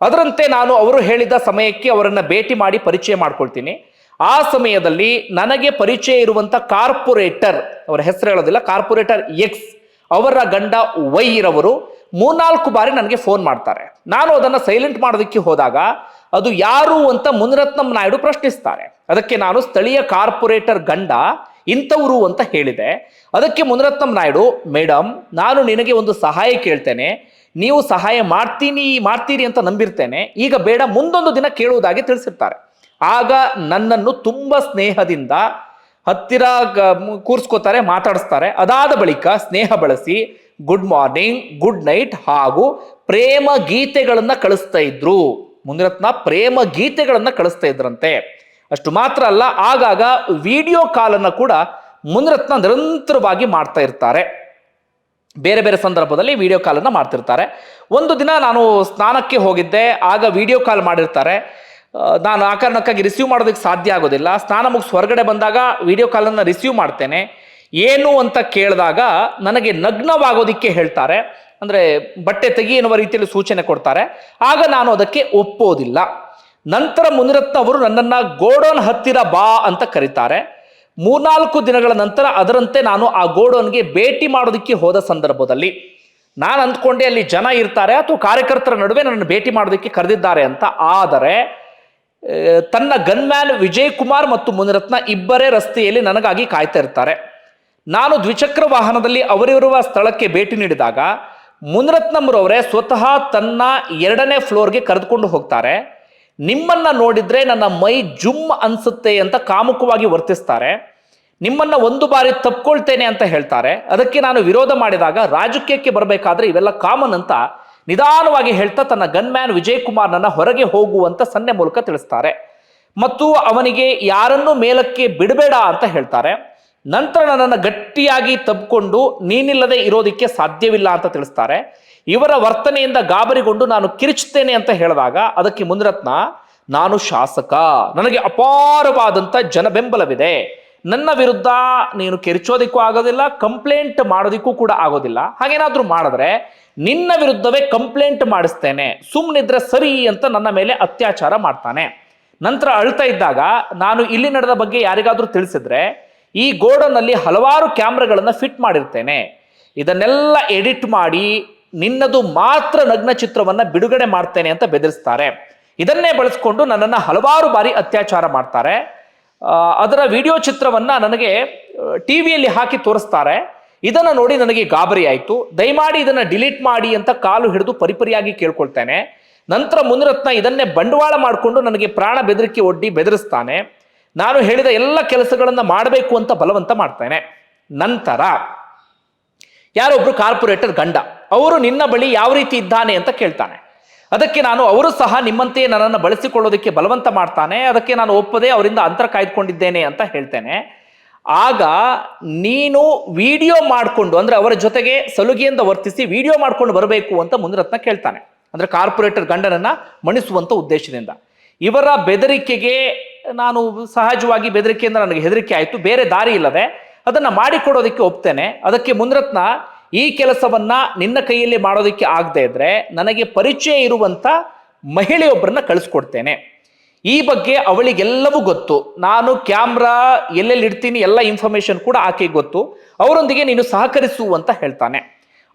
ಅದರಂತೆ ನಾನು ಅವರು ಹೇಳಿದ ಸಮಯಕ್ಕೆ ಅವರನ್ನು ಭೇಟಿ ಮಾಡಿ ಪರಿಚಯ ಮಾಡ್ಕೊಳ್ತೀನಿ. ಆ ಸಮಯದಲ್ಲಿ ನನಗೆ ಪರಿಚಯ ಇರುವಂತ ಕಾರ್ಪೊರೇಟರ್, ಅವರ ಹೆಸರು ಹೇಳೋದಿಲ್ಲ, ಕಾರ್ಪೊರೇಟರ್ ಎಕ್ಸ್ ಅವರ ಗಂಡ ವೈ ಇರವರು ಮೂರ್ನಾಲ್ಕು ಬಾರಿ ನನಗೆ ಫೋನ್ ಮಾಡ್ತಾರೆ. ನಾನು ಅದನ್ನು ಸೈಲೆಂಟ್ ಮಾಡೋದಕ್ಕೆ ಹೋದಾಗ ಅದು ಯಾರು ಅಂತ ಮುನಿರತ್ನಂ ನಾಯ್ಡು ಪ್ರಶ್ನಿಸ್ತಾರೆ. ಅದಕ್ಕೆ ನಾನು ಸ್ಥಳೀಯ ಕಾರ್ಪೊರೇಟರ್ ಗಂಡ ಇಂಥವರು ಅಂತ ಹೇಳಿದೆ. ಅದಕ್ಕೆ ಮುನಿರತ್ನಂ ನಾಯ್ಡು ಮೇಡಮ್ ನಾನು ನಿನಗೆ ಒಂದು ಸಹಾಯ ಕೇಳ್ತೇನೆ. ನೀವು ಸಹಾಯ ಮಾಡ್ತೀನಿ, ಮಾಡ್ತೀರಿ ಅಂತ ನಂಬಿರ್ತೇನೆ. ಈಗ ಬೇಡ, ಮುಂದೊಂದು ದಿನ ಕೇಳುವುದಾಗಿ ತಿಳಿಸಿರ್ತಾರೆ. ಆಗ ನನ್ನನ್ನು ತುಂಬ ಸ್ನೇಹದಿಂದ ಹತ್ತಿರ ಕೂರಿಸ್ಕೋತಾರೆ, ಮಾತಾಡಿಸ್ತಾರೆ. ಅದಾದ ಬಳಿಕ ಸ್ನೇಹ ಬಳಸಿ, ಗುಡ್ ಮಾರ್ನಿಂಗ್, ಗುಡ್ ನೈಟ್, ಹಾಗೂ ಪ್ರೇಮ ಗೀತೆಗಳನ್ನು ಕಳಿಸ್ತಾ ಇದ್ರು. ಮುನಿರತ್ನ ಪ್ರೇಮ ಗೀತೆಗಳನ್ನು ಕಳಿಸ್ತಾ ಇದ್ರಂತೆ. ಅಷ್ಟು ಮಾತ್ರ ಅಲ್ಲ, ಆಗಾಗ ವಿಡಿಯೋ ಕಾಲನ್ನು ಕೂಡ ಮುನಿರತ್ನ ನಿರಂತರವಾಗಿ ಮಾಡ್ತಾ ಇರ್ತಾರೆ. ಬೇರೆ ಬೇರೆ ಸಂದರ್ಭದಲ್ಲಿ ವಿಡಿಯೋ ಕಾಲನ್ನು ಮಾಡ್ತಿರ್ತಾರೆ. ಒಂದು ದಿನ ನಾನು ಸ್ನಾನಕ್ಕೆ ಹೋಗಿದ್ದೆ, ಆಗ ವಿಡಿಯೋ ಕಾಲ್ ಮಾಡಿರ್ತಾರೆ. ನಾನು ಆ ಕಾರಣಕ್ಕಾಗಿ ರಿಸೀವ್ ಮಾಡೋದಕ್ಕೆ ಸಾಧ್ಯ ಆಗೋದಿಲ್ಲ. ಸ್ನಾನ ಮುಗಿಸಿ ಹೊರಗಡೆ ಬಂದಾಗ ವಿಡಿಯೋ ಕಾಲನ್ನು ರಿಸೀವ್ ಮಾಡ್ತೇನೆ. ಏನು ಅಂತ ಕೇಳಿದಾಗ ನನಗೆ ನಗ್ನವಾಗೋದಿಕ್ಕೆ ಹೇಳ್ತಾರೆ. ಅಂದರೆ ಬಟ್ಟೆ ತೆಗಿ ಎನ್ನುವ ರೀತಿಯಲ್ಲಿ ಸೂಚನೆ ಕೊಡ್ತಾರೆ. ಆಗ ನಾನು ಅದಕ್ಕೆ ಒಪ್ಪೋದಿಲ್ಲ. ನಂತರ ಮುನಿರತ್ನ ಅವರು ನನ್ನನ್ನು ಗೋಡೌನ್ ಹತ್ತಿರ ಬಾ ಅಂತ ಕರೀತಾರೆ. ಮೂರ್ನಾಲ್ಕು ದಿನಗಳ ನಂತರ ಅದರಂತೆ ನಾನು ಆ ಗೋಡೌನ್ಗೆ ಭೇಟಿ ಮಾಡೋದಕ್ಕೆ ಹೋದ ಸಂದರ್ಭದಲ್ಲಿ ನಾನು ಅಂದ್ಕೊಂಡೆ ಅಲ್ಲಿ ಜನ ಇರ್ತಾರೆ, ಅಥವಾ ಕಾರ್ಯಕರ್ತರ ನಡುವೆ ನನ್ನನ್ನು ಭೇಟಿ ಮಾಡೋದಕ್ಕೆ ಕರೆದಿದ್ದಾರೆ ಅಂತ. ಆದರೆ ತನ್ನ ಗನ್ಮ್ಯಾನ್ ವಿಜಯ್ ಕುಮಾರ್ ಮತ್ತು ಮುನಿರತ್ನ ಇಬ್ಬರೇ ರಸ್ತೆಯಲ್ಲಿ ನನಗಾಗಿ ಕಾಯ್ತಾ ಇರ್ತಾರೆ. ನಾನು ದ್ವಿಚಕ್ರ ವಾಹನದಲ್ಲಿ ಅವರಿರುವ ಸ್ಥಳಕ್ಕೆ ಭೇಟಿ ನೀಡಿದಾಗ ಮುನಿರತ್ನಂರವರೇ ಸ್ವತಃ ತನ್ನ ಎರಡನೇ ಫ್ಲೋರ್ಗೆ ಕರೆದುಕೊಂಡು ಹೋಗ್ತಾರೆ. ನಿಮ್ಮನ್ನ ನೋಡಿದ್ರೆ ನನ್ನ ಮೈ ಜುಮ್ ಅನ್ಸುತ್ತೆ ಅಂತ ಕಾಮುಕವಾಗಿ ವರ್ತಿಸ್ತಾರೆ. ನಿಮ್ಮನ್ನ ಒಂದು ಬಾರಿ ತಪ್ಕೊಳ್ತೇನೆ ಅಂತ ಹೇಳ್ತಾರೆ. ಅದಕ್ಕೆ ನಾನು ವಿರೋಧ ಮಾಡಿದಾಗ ರಾಜಕೀಯಕ್ಕೆ ಬರಬೇಕಾದ್ರೆ ಇವೆಲ್ಲ ಕಾಮನ್ ಅಂತ ನಿಧಾನವಾಗಿ ಹೇಳ್ತಾ ತನ್ನ ಗನ್ಮ್ಯಾನ್ ವಿಜಯ್ ಕುಮಾರ್ನನ್ನ ಹೊರಗೆ ಹೋಗುವಂತ ಸನ್ನೆ ಮೂಲಕ ತಿಳಿಸ್ತಾರೆ. ಮತ್ತು ಅವನಿಗೆ ಯಾರನ್ನೂ ಮೇಲಕ್ಕೆ ಬಿಡಬೇಡ ಅಂತ ಹೇಳ್ತಾರೆ. ನಂತರ ನನ್ನನ್ನು ಗಟ್ಟಿಯಾಗಿ ತಬ್ಕೊಂಡು ನೀನಿಲ್ಲದೆ ಇರೋದಕ್ಕೆ ಸಾಧ್ಯವಿಲ್ಲ ಅಂತ ತಿಳಿಸ್ತಾರೆ. ಇವರ ವರ್ತನೆಯಿಂದ ಗಾಬರಿಗೊಂಡು ನಾನು ಕಿರಿಚುತ್ತೇನೆ ಅಂತ ಹೇಳಿದಾಗ ಅದಕ್ಕೆ ಮುನಿರತ್ನ, ನಾನು ಶಾಸಕ. ನನಗೆ ಅಪಾರವಾದಂಥ ಜನ ಬೆಂಬಲವಿದೆ ನನ್ನ ವಿರುದ್ಧ ನೀನು ಕೆರಿಚೋದಿಕ್ಕೂ ಆಗೋದಿಲ್ಲ, ಕಂಪ್ಲೇಂಟ್ ಮಾಡೋದಿಕ್ಕೂ ಕೂಡ ಆಗೋದಿಲ್ಲ. ಹಾಗೇನಾದ್ರೂ ಮಾಡಿದ್ರೆ ನಿನ್ನ ವಿರುದ್ಧವೇ ಕಂಪ್ಲೇಂಟ್ ಮಾಡಿಸ್ತೇನೆ. ಸುಮ್ಮನಿದ್ರೆ ಸರಿ ಅಂತ ನನ್ನ ಮೇಲೆ ಅತ್ಯಾಚಾರ ಮಾಡ್ತಾನೆ. ನಂತರ ಅಳ್ತಾ ಇದ್ದಾಗ, ನಾನು ಇಲ್ಲಿ ನಡೆದ ಬಗ್ಗೆ ಯಾರಿಗಾದ್ರೂ ತಿಳಿಸಿದ್ರೆ ಈ ಗೋಡನ್ನಲ್ಲಿ ಹಲವಾರು ಕ್ಯಾಮ್ರಾಗಳನ್ನು ಫಿಟ್ ಮಾಡಿರ್ತೇನೆ. ಇದನ್ನೆಲ್ಲ ಎಡಿಟ್ ಮಾಡಿ ನಿನ್ನದು ಮಾತ್ರ ನಗ್ನ ಚಿತ್ರವನ್ನು ಬಿಡುಗಡೆ ಮಾಡ್ತೇನೆ ಅಂತ ಬೆದರಿಸ್ತಾರೆ. ಇದನ್ನೇ ಬಳಸ್ಕೊಂಡು ನನ್ನನ್ನು ಹಲವಾರು ಬಾರಿ ಅತ್ಯಾಚಾರ ಮಾಡ್ತಾರೆ. ಅದರ ವಿಡಿಯೋ ಚಿತ್ರವನ್ನ ನನಗೆ ಟಿ ವಿಯಲ್ಲಿ ಹಾಕಿ ತೋರಿಸ್ತಾರೆ. ಇದನ್ನ ನೋಡಿ ನನಗೆ ಗಾಬರಿ ಆಯಿತು. ದಯಮಾಡಿ ಇದನ್ನ ಡಿಲೀಟ್ ಮಾಡಿ ಅಂತ ಕಾಲು ಹಿಡಿದು ಪರಿಪರಿಯಾಗಿ ಕೇಳ್ಕೊಳ್ತೇನೆ. ನಂತರ ಮುನಿರತ್ನ ಇದನ್ನೇ ಬಂಡವಾಳ ಮಾಡಿಕೊಂಡು ನನಗೆ ಪ್ರಾಣ ಬೆದರಿಕೆ ಒಡ್ಡಿ ಬೆದರಿಸ್ತಾನೆ. ನಾನು ಹೇಳಿದ ಎಲ್ಲ ಕೆಲಸಗಳನ್ನು ಮಾಡಬೇಕು ಅಂತ ಬಲವಂತ ಮಾಡ್ತೇನೆ. ನಂತರ ಯಾರೊಬ್ರು ಕಾರ್ಪೊರೇಟರ್ ಗಂಡ, ಅವರು ನಿನ್ನ ಬಳಿ ಯಾವ ರೀತಿ ಇದ್ದಾನೆ ಅಂತ ಕೇಳ್ತಾನೆ. ಅದಕ್ಕೆ ನಾನು, ಅವರು ಸಹ ನಿಮ್ಮಂತೆಯೇ ನನ್ನನ್ನು ಬಳಸಿಕೊಳ್ಳೋದಕ್ಕೆ ಬಲವಂತ ಮಾಡ್ತಾನೆ, ಅದಕ್ಕೆ ನಾನು ಒಪ್ಪದೆ ಅವರಿಂದ ಅಂತರ ಕಾಯ್ದುಕೊಂಡಿದ್ದೇನೆ ಅಂತ ಹೇಳ್ತೇನೆ. ಆಗ ನೀನು ವಿಡಿಯೋ ಮಾಡಿಕೊಂಡು, ಅಂದ್ರೆ ಅವರ ಜೊತೆಗೆ ಸಲುಗೆಯಿಂದ ವರ್ತಿಸಿ ವಿಡಿಯೋ ಮಾಡ್ಕೊಂಡು ಬರಬೇಕು ಅಂತ ಮುನಿರತ್ನ ಕೇಳ್ತಾನೆ. ಅಂದ್ರೆ ಕಾರ್ಪೊರೇಟರ್ ಗಂಡನನ್ನ ಮಣಿಸುವಂತ ಉದ್ದೇಶದಿಂದ. ಇವರ ಬೆದರಿಕೆಗೆ ನಾನು ಸಹಜವಾಗಿ ಬೆದರಿಕೆಯಿಂದ ನನಗೆ ಹೆದರಿಕೆ ಆಯಿತು. ಬೇರೆ ದಾರಿ ಇಲ್ಲವೇ? ಅದನ್ನು ಮಾಡಿಕೊಡೋದಕ್ಕೆ ಒಪ್ತೇನೆ. ಅದಕ್ಕೆ ಮುನ್ರತ್ನ, ಈ ಕೆಲಸವನ್ನ ನಿನ್ನ ಕೈಯಲ್ಲಿ ಮಾಡೋದಕ್ಕೆ ಆಗದೆ ಇದ್ರೆ ನನಗೆ ಪರಿಚಯ ಇರುವಂಥ ಮಹಿಳೆಯೊಬ್ಬರನ್ನ ಕಳಿಸ್ಕೊಡ್ತೇನೆ. ಈ ಬಗ್ಗೆ ಅವಳಿಗೆಲ್ಲವೂ ಗೊತ್ತು. ನಾನು ಕ್ಯಾಮ್ರಾ ಎಲ್ಲೆಲ್ಲಿ ಇಡ್ತೀನಿ ಎಲ್ಲ ಇನ್ಫಾರ್ಮೇಶನ್ ಕೂಡ ಆಕೆಗೆ ಗೊತ್ತು. ಅವರೊಂದಿಗೆ ನೀನು ಸಹಕರಿಸು ಅಂತ ಹೇಳ್ತಾನೆ.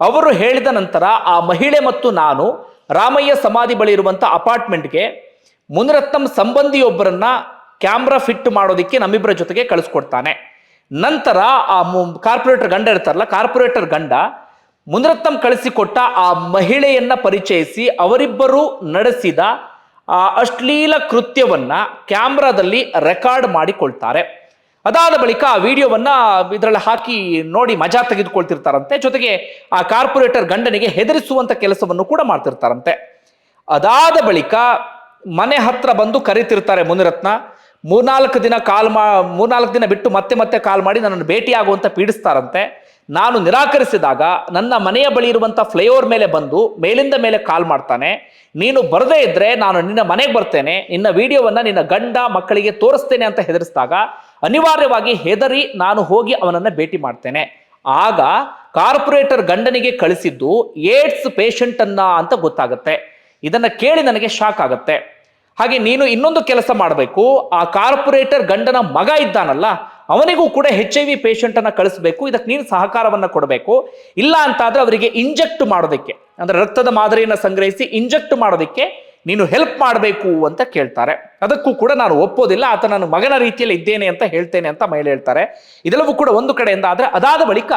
ಅವರು ಹೇಳಿದ ನಂತರ ಆ ಮಹಿಳೆ ಮತ್ತು ನಾನು ರಾಮಯ್ಯ ಸಮಾಧಿ ಬಳಿ ಇರುವಂಥ ಅಪಾರ್ಟ್ಮೆಂಟ್ಗೆ ಮುನಿರತ್ನಂ ಸಂಬಂಧಿಯೊಬ್ಬರನ್ನ ಕ್ಯಾಮ್ರಾ ಫಿಟ್ ಮಾಡೋದಕ್ಕೆ ನಮ್ಮಿಬ್ಬರ ಜೊತೆಗೆ ಕಳಿಸ್ಕೊಡ್ತಾನೆ. ನಂತರ ಆ ಕಾರ್ಪೊರೇಟರ್ ಗಂಡ ಇರ್ತಾರಲ್ಲ, ಕಾರ್ಪೊರೇಟರ್ ಗಂಡ ಮುನಿರತ್ನಂ ಕಳಿಸಿಕೊಟ್ಟ ಆ ಮಹಿಳೆಯನ್ನ ಪರಿಚಯಿಸಿ ಅವರಿಬ್ಬರು ನಡೆಸಿದ ಆ ಅಶ್ಲೀಲ ಕೃತ್ಯವನ್ನ ಕ್ಯಾಮ್ರಾದಲ್ಲಿ ರೆಕಾರ್ಡ್ ಮಾಡಿಕೊಳ್ತಾರೆ. ಅದಾದ ಬಳಿಕ ಆ ವಿಡಿಯೋವನ್ನ ಇದರಲ್ಲಿ ಹಾಕಿ ನೋಡಿ ಮಜಾ ತೆಗೆದುಕೊಳ್ತಿರ್ತಾರಂತೆ. ಜೊತೆಗೆ ಆ ಕಾರ್ಪೊರೇಟರ್ ಗಂಡನಿಗೆ ಹೆದರಿಸುವಂತ ಕೆಲಸವನ್ನು ಕೂಡ ಮಾಡ್ತಿರ್ತಾರಂತೆ. ಅದಾದ ಬಳಿಕ ಮನೆ ಹತ್ರ ಬಂದು ಕರಿತಿರ್ತಾರೆ ಮುನಿರತ್ನ. ಮೂರ್ನಾಲ್ಕು ದಿನ ಕಾಲ್ ಮಾ, ಮೂರ್ನಾಲ್ಕು ದಿನ ಬಿಟ್ಟು ಮತ್ತೆ ಮತ್ತೆ ಕಾಲ್ ಮಾಡಿ ನನ್ನನ್ನು ಭೇಟಿಯಾಗುವಂತ ಪೀಡಿಸ್ತಾರಂತೆ. ನಾನು ನಿರಾಕರಿಸಿದಾಗ ನನ್ನ ಮನೆಯ ಬಳಿ ಇರುವಂಥ ಫ್ಲೈಓವರ್ ಮೇಲೆ ಬಂದು ಮೇಲಿಂದ ಮೇಲೆ ಕಾಲ್ ಮಾಡ್ತಾನೆ. ನೀನು ಬರದೇ ಇದ್ದರೆ ನಾನು ನಿನ್ನ ಮನೆಗೆ ಬರ್ತೇನೆ. ನಿನ್ನ ವಿಡಿಯೋವನ್ನ ನಿನ್ನ ಗಂಡ ಮಕ್ಕಳಿಗೆ ತೋರಿಸ್ತೇನೆ ಅಂತ ಹೆದರಿಸಿದಾಗ ಅನಿವಾರ್ಯವಾಗಿ ಹೆದರಿ ನಾನು ಹೋಗಿ ಅವನನ್ನು ಭೇಟಿ ಮಾಡ್ತೇನೆ. ಆಗ ಕಾರ್ಪೊರೇಟರ್ ಗಂಡನಿಗೆ ಕಳಿಸಿದ್ದು ಏಡ್ಸ್ ಪೇಷಂಟನ್ನ ಅಂತ ಗೊತ್ತಾಗುತ್ತೆ. ಇದನ್ನ ಕೇಳಿ ನನಗೆ ಶಾಕ್ ಆಗುತ್ತೆ. ಹಾಗೆ ನೀನು ಇನ್ನೊಂದು ಕೆಲಸ ಮಾಡಬೇಕು. ಆ ಕಾರ್ಪೊರೇಟರ್ ಗಂಡನ ಮಗ ಇದ್ದಾನಲ್ಲ, ಅವನಿಗೂ ಕೂಡ ಹೆಚ್ ಐ ವಿ ಪೇಷಂಟ್ ಅನ್ನ ಕಳಿಸ್ಬೇಕು. ಇದಕ್ಕೆ ನೀನು ಸಹಕಾರವನ್ನ ಕೊಡಬೇಕು. ಇಲ್ಲ ಅಂತಾದರೆ ಅವರಿಗೆ ಇಂಜೆಕ್ಟ್ ಮಾಡೋದಕ್ಕೆ, ಅಂದ್ರೆ ರಕ್ತದ ಮಾದರಿಯನ್ನು ಸಂಗ್ರಹಿಸಿ ಇಂಜೆಕ್ಟ್ ಮಾಡೋದಕ್ಕೆ ನೀನು ಹೆಲ್ಪ್ ಮಾಡಬೇಕು ಅಂತ ಕೇಳ್ತಾರೆ. ಅದಕ್ಕೂ ಕೂಡ ನಾನು ಒಪ್ಪೋದಿಲ್ಲ, ಆತ ನನ್ನ ಮಗನ ರೀತಿಯಲ್ಲಿ ಇದ್ದೇನೆ ಅಂತ ಹೇಳ್ತೇನೆ ಅಂತ ಮಹಿಳೆ ಹೇಳ್ತಾರೆ. ಇದೆಲ್ಲವೂ ಕೂಡ ಒಂದು ಕಡೆಯಿಂದ, ಆದರೆ ಅದಾದ ಬಳಿಕ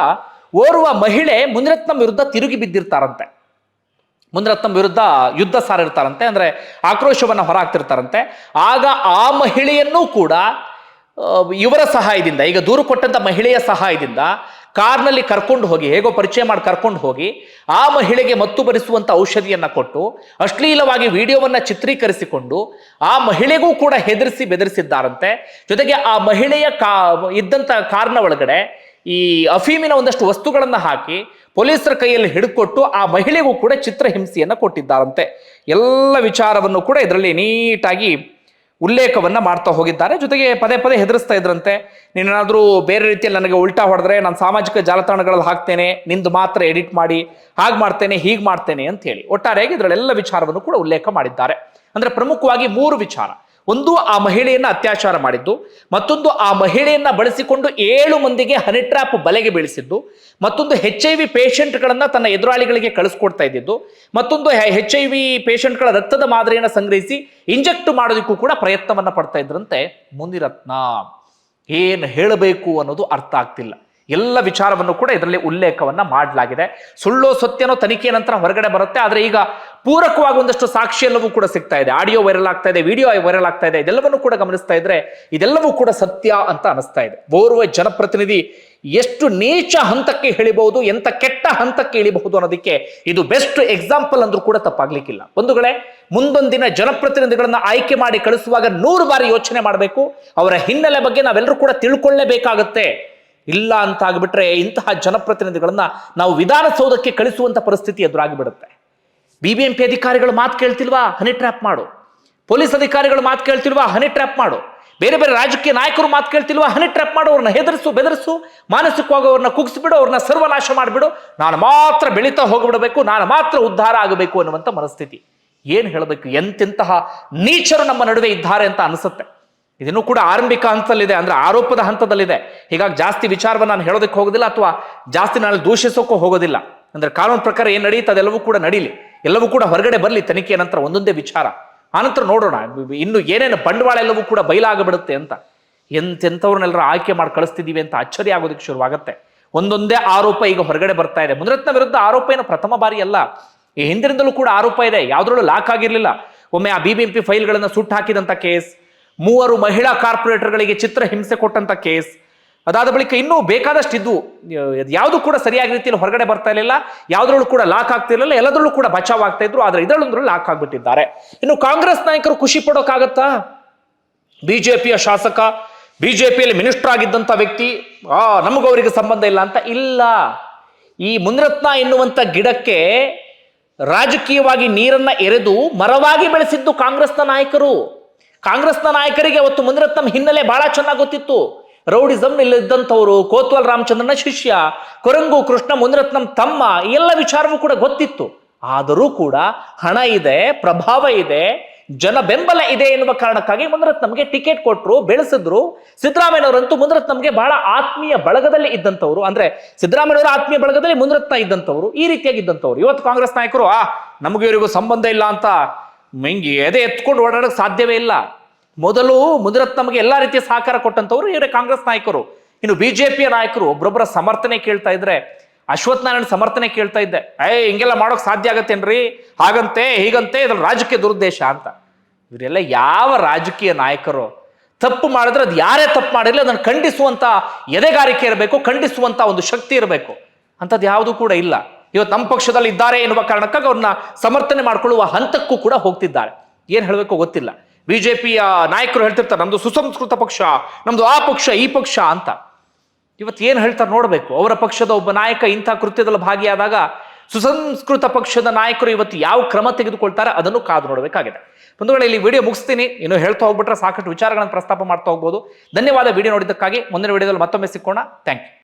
ಓರ್ವ ಮಹಿಳೆ ಮುನಿರತ್ನ ವಿರುದ್ಧ ತಿರುಗಿ ಬಿದ್ದಿರ್ತಾರಂತೆ. ಮುನಿರತ್ನಂ ವಿರುದ್ಧ ಯುದ್ಧ ಸಾರಿರ್ತಾರಂತೆ ಅಂದ್ರೆ ಆಕ್ರೋಶವನ್ನು ಹೊರಹಾಕ್ತಿರ್ತಾರಂತೆ ಆಗ ಆ ಮಹಿಳೆಯನ್ನೂ ಕೂಡ ಇವರ ಸಹಾಯದಿಂದ, ಈಗ ದೂರು ಕೊಟ್ಟಂತ ಮಹಿಳೆಯ ಸಹಾಯದಿಂದ ಕಾರ್ನಲ್ಲಿ ಕರ್ಕೊಂಡು ಹೋಗಿ, ಹೇಗೋ ಪರಿಚಯ ಮಾಡಿ ಕರ್ಕೊಂಡು ಹೋಗಿ, ಆ ಮಹಿಳೆಗೆ ಮತ್ತು ಬರಿಸುವಂತ ಔಷಧಿಯನ್ನ ಕೊಟ್ಟು, ಅಶ್ಲೀಲವಾಗಿ ವಿಡಿಯೋವನ್ನ ಚಿತ್ರೀಕರಿಸಿಕೊಂಡು, ಆ ಮಹಿಳೆಗೂ ಕೂಡ ಹೆದರಿಸಿ ಬೆದರಿಸಿದ್ದಾರಂತೆ. ಜೊತೆಗೆ ಆ ಮಹಿಳೆಯ ಕಾ, ಇದ್ದಂತ ಕಾರ್ನ ಒಳಗಡೆ ಈ ಅಫೀಮಿನ ಒಂದಷ್ಟು ವಸ್ತುಗಳನ್ನ ಹಾಕಿ ಪೊಲೀಸರ ಕೈಯಲ್ಲಿ ಹಿಡ್ಕೊಟ್ಟು ಆ ಮಹಿಳೆಗೂ ಕೂಡ ಚಿತ್ರಹಿಂಸೆಯನ್ನು ಕೊಟ್ಟಿದ್ದಾರಂತೆ. ಎಲ್ಲ ವಿಚಾರವನ್ನು ಕೂಡ ಇದರಲ್ಲಿ ನೀಟಾಗಿ ಉಲ್ಲೇಖವನ್ನ ಮಾಡ್ತಾ ಹೋಗಿದ್ದಾರೆ. ಜೊತೆಗೆ ಪದೇ ಪದೇ ಹೆದರಿಸ್ತಾ ಇದ್ರಂತೆ. ನೀನೇನಾದ್ರೂ ಬೇರೆ ರೀತಿಯಲ್ಲಿ ನನಗೆ ಉಲ್ಟಾ ಹೊಡೆದ್ರೆ ನಾನು ಸಾಮಾಜಿಕ ಜಾಲತಾಣಗಳಲ್ಲಿ ಹಾಕ್ತೇನೆ, ನಿಂದು ಮಾತ್ರ ಎಡಿಟ್ ಮಾಡಿ, ಹಾಗೆ ಮಾಡ್ತೇನೆ, ಹೀಗೆ ಮಾಡ್ತೇನೆ ಅಂತ ಹೇಳಿ ಒಟ್ಟಾರೆಯಾಗಿ ಇದರಲ್ಲೆಲ್ಲ ವಿಚಾರವನ್ನು ಕೂಡ ಉಲ್ಲೇಖ ಮಾಡಿದ್ದಾರೆ. ಅಂದ್ರೆ ಪ್ರಮುಖವಾಗಿ ಮೂರು ವಿಚಾರ. ಒಂದು ಆ ಮಹಿಳೆಯನ್ನು ಅತ್ಯಾಚಾರ ಮಾಡಿದ್ದು, ಮತ್ತೊಂದು ಆ ಮಹಿಳೆಯನ್ನು ಬಳಸಿಕೊಂಡು ಏಳು ಮಂದಿಗೆ ಹನಿ ಟ್ರ್ಯಾಪ್ ಬಲೆಗೆ ಬೀಳಿಸಿದ್ದು, ಮತ್ತೊಂದು ಹೆಚ್ ಐ ವಿ ಪೇಷಂಟ್ಗಳನ್ನ ತನ್ನ ಎದುರಾಳಿಗಳಿಗೆ ಕಳಿಸ್ಕೊಡ್ತಾ ಇದ್ದಿದ್ದು, ಮತ್ತೊಂದು ಹೆಚ್ ಐ ವಿ ಪೇಷಂಟ್ಗಳ ರಕ್ತದ ಮಾದರಿಯನ್ನು ಸಂಗ್ರಹಿಸಿ ಇಂಜೆಕ್ಟ್ ಮಾಡೋದಕ್ಕೂ ಕೂಡ ಪ್ರಯತ್ನವನ್ನ ಪಡ್ತಾ ಇದ್ರಂತೆ ಮುನಿರತ್ನ. ಏನು ಹೇಳಬೇಕು ಅನ್ನೋದು ಅರ್ಥ ಆಗ್ತಿಲ್ಲ. ಎಲ್ಲ ವಿಚಾರವನ್ನು ಕೂಡ ಇದರಲ್ಲಿ ಉಲ್ಲೇಖವನ್ನ ಮಾಡಲಾಗಿದೆ. ಸುಳ್ಳೋ ಸತ್ಯನೋ ತನಿಖೆ ನಂತರ ಹೊರಗಡೆ ಬರುತ್ತೆ. ಆದರೆ ಈಗ ಪೂರಕವಾಗಿ ಒಂದಷ್ಟು ಸಾಕ್ಷಿ ಎಲ್ಲವೂ ಕೂಡ ಸಿಗ್ತಾ ಇದೆ. ಆಡಿಯೋ ವೈರಲ್ ಆಗ್ತಾ ಇದೆ, ವಿಡಿಯೋ ವೈರಲ್ ಆಗ್ತಾ ಇದೆ. ಇದೆಲ್ಲವನ್ನು ಕೂಡ ಗಮನಿಸ್ತಾ ಇದ್ರೆ ಇದೆಲ್ಲವೂ ಕೂಡ ಸತ್ಯ ಅಂತ ಅನಿಸ್ತಾ ಇದೆ. ಓರ್ವ ಜನಪ್ರತಿನಿಧಿ ಎಷ್ಟು ನೀಚ ಹಂತಕ್ಕೆ ಹೇಳಿಬಹುದು, ಎಂತ ಕೆಟ್ಟ ಹಂತಕ್ಕೆ ಇಳಿಬಹುದು ಅನ್ನೋದಕ್ಕೆ ಇದು ಬೆಸ್ಟ್ ಎಕ್ಸಾಂಪಲ್ ಅಂದ್ರೂ ಕೂಡ ತಪ್ಪಾಗ್ಲಿಕ್ಕಿಲ್ಲ. ಬಂಧುಗಳೇ, ಮುಂದೊಂದಿನ ಜನಪ್ರತಿನಿಧಿಗಳನ್ನ ಆಯ್ಕೆ ಮಾಡಿ ಕಳಿಸುವಾಗ ನೂರು ಬಾರಿ ಯೋಚನೆ ಮಾಡಬೇಕು. ಅವರ ಹಿನ್ನೆಲೆ ಬಗ್ಗೆ ನಾವೆಲ್ಲರೂ ಕೂಡ ತಿಳ್ಕೊಳ್ಳೇಬೇಕಾಗತ್ತೆ. ಇಲ್ಲ ಅಂತ ಆಗಿಬಿಟ್ರೆ ಇಂತಹ ಜನಪ್ರತಿನಿಧಿಗಳನ್ನ ನಾವು ವಿಧಾನಸೌಧಕ್ಕೆ ಕಳಿಸುವಂತ ಪರಿಸ್ಥಿತಿ ಎದುರಾಗಿಬಿಡುತ್ತೆ. ಪಿ ಅಧಿಕಾರಿಗಳು ಮಾತು ಕೇಳ್ತಿಲ್ವಾ? ಹನಿ ಟ್ರ್ಯಾಪ್ ಮಾಡು. ಪೊಲೀಸ್ ಅಧಿಕಾರಿಗಳು ಮಾತು ಕೇಳ್ತಿಲ್ವಾ? ಹನಿ ಟ್ರ್ಯಾಪ್ ಮಾಡು. ಬೇರೆ ಬೇರೆ ರಾಜಕೀಯ ನಾಯಕರು ಮಾತು ಕೇಳ್ತಿಲ್ವಾ? ಹನಿ ಟ್ರ್ಯಾಪ್ ಮಾಡು, ಅವ್ರನ್ನ ಹೆದರಿಸು, ಬೆದರಿಸು. ಮಾನಸಿಕವಾಗಿ ಅವ್ರನ್ನ ಕುಗ್ಸಿಬಿಡು, ಅವ್ರನ್ನ ಸರ್ವನಾಶ ಮಾಡಿಬಿಡು. ನಾನು ಮಾತ್ರ ಬೆಳೀತಾ ಹೋಗಿಬಿಡಬೇಕು, ನಾನು ಮಾತ್ರ ಉದ್ಧಾರ ಆಗಬೇಕು ಅನ್ನುವಂಥ ಮನಸ್ಥಿತಿ. ಏನು ಹೇಳಬೇಕು? ಎಂತೆಂತಹ ನೀಚರು ನಮ್ಮ ನಡುವೆ ಇದ್ದಾರೆ ಅಂತ ಅನಿಸುತ್ತೆ. ಇದನ್ನು ಕೂಡ ಆರಂಭಿಕ ಹಂತದಲ್ಲಿದೆ ಅಂದ್ರೆ ಆರೋಪದ ಹಂತದಲ್ಲಿದೆ. ಹೀಗಾಗಿ ಜಾಸ್ತಿ ವಿಚಾರವನ್ನು ನಾನು ಹೇಳೋದಕ್ಕೆ ಹೋಗೋದಿಲ್ಲ ಅಥವಾ ಜಾಸ್ತಿ ನಾನು ದೂಷಿಸೋಕ್ಕೂ ಹೋಗೋದಿಲ್ಲ. ಅಂದ್ರೆ ಕಾನೂನು ಪ್ರಕಾರ ಏನು ನಡೀತದೆ ಅದೆಲ್ಲವೂ ಕೂಡ ನಡೀಲಿ. ಎಲ್ಲವೂ ಕೂಡ ಹೊರಗಡೆ ಬರಲಿ ತನಿಖೆಯ ನಂತರ ಒಂದೊಂದೇ ವಿಚಾರ. ಆನಂತರ ನೋಡೋಣ. ಇನ್ನು ಏನೇನು ಬಂಡವಾಳ ಎಲ್ಲವೂ ಕೂಡ ಬಯಲಾಗಬಿಡುತ್ತೆ ಅಂತ. ಎಂತೆಂಥವ್ರನ್ನೆಲ್ಲರೂ ಆಯ್ಕೆ ಮಾಡಿ ಕಳಿಸ್ತಿದ್ದೀವಿ ಅಂತ ಅಚ್ಚರಿ ಆಗೋದಕ್ಕೆ ಶುರುವಾಗುತ್ತೆ. ಒಂದೊಂದೇ ಆರೋಪ ಈಗ ಹೊರಗಡೆ ಬರ್ತಾ ಇದೆ. ಮುನಿರತ್ನ ವಿರುದ್ಧ ಆರೋಪ ಏನು ಪ್ರಥಮ ಬಾರಿ ಅಲ್ಲ. ಈ ಹಿಂದಿನಿಂದಲೂ ಕೂಡ ಆರೋಪ ಇದೆ. ಯಾವುದ್ರಲ್ಲೂ ಲಾಕ್ ಆಗಿರಲಿಲ್ಲ. ಒಮ್ಮೆ ಆ ಬಿಬಿಎಂಪಿ ಫೈಲ್ಗಳನ್ನು ಸುಟ್ಟು ಹಾಕಿದಂತ ಕೇಸ್ ಮೂವರು ಮಹಿಳಾ ಕಾರ್ಪೊರೇಟರ್ಗಳಿಗೆ ಚಿತ್ರ ಹಿಂಸೆ ಕೊಟ್ಟಂತ ಕೇಸ್. ಅದಾದ ಬಳಿಕ ಇನ್ನೂ ಬೇಕಾದಷ್ಟು ಇದ್ದು ಯಾವುದು ಕೂಡ ಸರಿಯಾಗಿ ರೀತಿಯಲ್ಲಿ ಹೊರಗಡೆ ಬರ್ತಾ ಇರಲಿಲ್ಲ. ಯಾವುದ್ರಲ್ಲೂ ಕೂಡ ಲಾಕ್ ಆಗ್ತಿರಲಿಲ್ಲ ಎಲ್ಲದರಲ್ಲೂ ಕೂಡ ಬಚಾವ್ ಆಗ್ತಾ ಇದ್ರು. ಆದ್ರೆ ಇದರಲ್ಲೊಂದ್ರಲ್ಲಿ ಲಾಕ್ ಆಗ್ಬಿಟ್ಟಿದ್ದಾರೆ. ಇನ್ನು ಕಾಂಗ್ರೆಸ್ ನಾಯಕರು ಖುಷಿ ಪಡೋಕ್ಕಾಗತ್ತಾ ಬಿಜೆಪಿಯ ಶಾಸಕ, ಬಿಜೆಪಿಯಲ್ಲಿ ಮಿನಿಸ್ಟರ್ ಆಗಿದ್ದಂತ ವ್ಯಕ್ತಿ, ಆ, ನಮಗೂ ಅವರಿಗೆ ಸಂಬಂಧ ಇಲ್ಲ ಅಂತ ಇಲ್ಲ. ಈ ಮುನಿರತ್ನ ಎನ್ನುವಂಥ ಗಿಡಕ್ಕೆ ರಾಜಕೀಯವಾಗಿ ನೀರನ್ನ ಎರೆದು ಮರವಾಗಿ ಬೆಳೆಸಿದ್ದು ಕಾಂಗ್ರೆಸ್ನ ನಾಯಕರು. ಕಾಂಗ್ರೆಸ್ನ ನಾಯಕರಿಗೆ ಅವತ್ತು ಮುನಿರತ್ನಂ ಹಿನ್ನೆಲೆ ಬಹಳ ಚೆನ್ನಾಗಿ ಗೊತ್ತಿತ್ತು. ರೌಡಿಸಂ ಇಲ್ಲಿದ್ದಂಥವರು ಕೋತ್ವಾಲ್ ರಾಮಚಂದ್ರನ ಶಿಷ್ಯ, ಕೊರಂಗು, ಕೃಷ್ಣ, ಮುನಿರತ್ನಂ, ತಮ್ಮ ಎಲ್ಲ ವಿಚಾರವೂ ಕೂಡ ಗೊತ್ತಿತ್ತು. ಆದರೂ ಕೂಡ ಹಣ ಇದೆ, ಪ್ರಭಾವ ಇದೆ, ಜನ ಬೆಂಬಲ ಇದೆ ಎನ್ನುವ ಕಾರಣಕ್ಕಾಗಿ ಮುನಿರತ್ನಂಗೆ ಟಿಕೆಟ್ ಕೊಟ್ಟರು ಬೆಳೆಸಿದ್ರು. ಸಿದ್ದರಾಮಯ್ಯನವರಂತೂ ಮುನಿರತ್ನಂಗೆ ಬಹಳ ಆತ್ಮೀಯ ಬಳಗದಲ್ಲಿ ಇದ್ದಂಥವ್ರು. ಅಂದ್ರೆ ಸಿದ್ದರಾಮಯ್ಯವರ ಆತ್ಮೀಯ ಬಳಗದಲ್ಲಿ ಮುನಿರತ್ನ ಇದ್ದಂಥವ್ರು, ಈ ರೀತಿಯಾಗಿ ಇದ್ದಂಥವ್ರು. ಇವತ್ತು ಕಾಂಗ್ರೆಸ್ ನಾಯಕರು, ಆ, ನಮಗೆ ಇವರಿಗೂ ಸಂಬಂಧ ಇಲ್ಲ ಅಂತ ಮೆಂಗಿ ಎದೆ ಎತ್ಕೊಂಡು ಓಡಾಡಕ್ಕೆ ಸಾಧ್ಯವೇ ಇಲ್ಲ. ಮೊದಲು ಮುನಿರತ್ನಂಗೆ ಎಲ್ಲ ರೀತಿಯ ಸಹಕಾರ ಕೊಟ್ಟಂತವ್ರು, ಇವರೇ ಕಾಂಗ್ರೆಸ್ ನಾಯಕರು. ಇನ್ನು ಬಿಜೆಪಿಯ ನಾಯಕರು ಒಬ್ಬರೊಬ್ಬರ ಸಮರ್ಥನೆ ಕೇಳ್ತಾ ಇದ್ರೆ ಅಶ್ವಥ್ ನಾರಾಯಣ ಸಮರ್ಥನೆ ಕೇಳ್ತಾ ಇದ್ದೆ ಏ ಹಿಂಗೆಲ್ಲ ಮಾಡೋಕೆ ಸಾಧ್ಯ ಆಗತ್ತೇನ್ರಿ? ಹಾಗಂತೆ, ಹೀಗಂತೆ ಇದ್ರ ರಾಜಕೀಯ ದುರುದ್ದೇಶ ಅಂತ. ಇವರೆಲ್ಲ ಯಾವ ರಾಜಕೀಯ ನಾಯಕರು? ತಪ್ಪು ಮಾಡಿದ್ರೆ ಅದು ಯಾರೇ ತಪ್ಪು ಮಾಡಿರಲಿ, ಅದನ್ನು ಖಂಡಿಸುವಂತ ಎದೆಗಾರಿಕೆ ಇರಬೇಕು, ಖಂಡಿಸುವಂತ ಒಂದು ಶಕ್ತಿ ಇರಬೇಕು. ಅಂಥದ್ದು ಯಾವುದು ಕೂಡ ಇಲ್ಲ. ಇವತ್ತು ನಮ್ಮ ಪಕ್ಷದಲ್ಲಿ ಇದ್ದಾರೆ ಎನ್ನುವ ಕಾರಣಕ್ಕಾಗಿ ಅವ್ರನ್ನ ಸಮರ್ಥನೆ ಮಾಡಿಕೊಳ್ಳುವ ಹಂತಕ್ಕೂ ಕೂಡ ಹೋಗ್ತಿದ್ದಾರೆ. ಏನು ಹೇಳಬೇಕು ಗೊತ್ತಿಲ್ಲ. ಬಿಜೆಪಿಯ ನಾಯಕರು ಹೇಳ್ತಿರ್ತಾರೆ ನಮ್ಮದು ಸುಸಂಸ್ಕೃತ ಪಕ್ಷ, ನಮ್ದು ಆ ಪಕ್ಷ, ಈ ಪಕ್ಷ ಅಂತ. ಇವತ್ತು ಏನು ಹೇಳ್ತಾರೆ ನೋಡಬೇಕು. ಅವರ ಪಕ್ಷದ ಒಬ್ಬ ನಾಯಕ ಇಂಥ ಕೃತ್ಯದಲ್ಲಿ ಭಾಗಿಯಾದಾಗ ಸುಸಂಸ್ಕೃತ ಪಕ್ಷದ ನಾಯಕರು ಇವತ್ತು ಯಾವ ಕ್ರಮ ತೆಗೆದುಕೊಳ್ತಾರೆ ಅದನ್ನು ಕಾದು ನೋಡಬೇಕಾಗಿದೆ. ಒಂದು ವೇಳೆ ಇಲ್ಲಿ ವಿಡಿಯೋ ಮುಗಿಸ್ತೀನಿ. ಇನ್ನು ಹೇಳ್ತಾ ಹೋಗ್ಬಿಟ್ರೆ ಸಾಕಷ್ಟು ವಿಚಾರಗಳನ್ನು ಪ್ರಸ್ತಾಪ ಮಾಡ್ತಾ ಹೋಗ್ಬೋದು. ಧನ್ಯವಾದ. ವಿಡಿಯೋ ನೋಡಿದ್ದಕ್ಕಾಗಿ ಮುಂದಿನ ವಿಡಿಯೋದಲ್ಲಿ ಮತ್ತೊಮ್ಮೆ ಸಿಕ್ಕೋಣ. Thank you.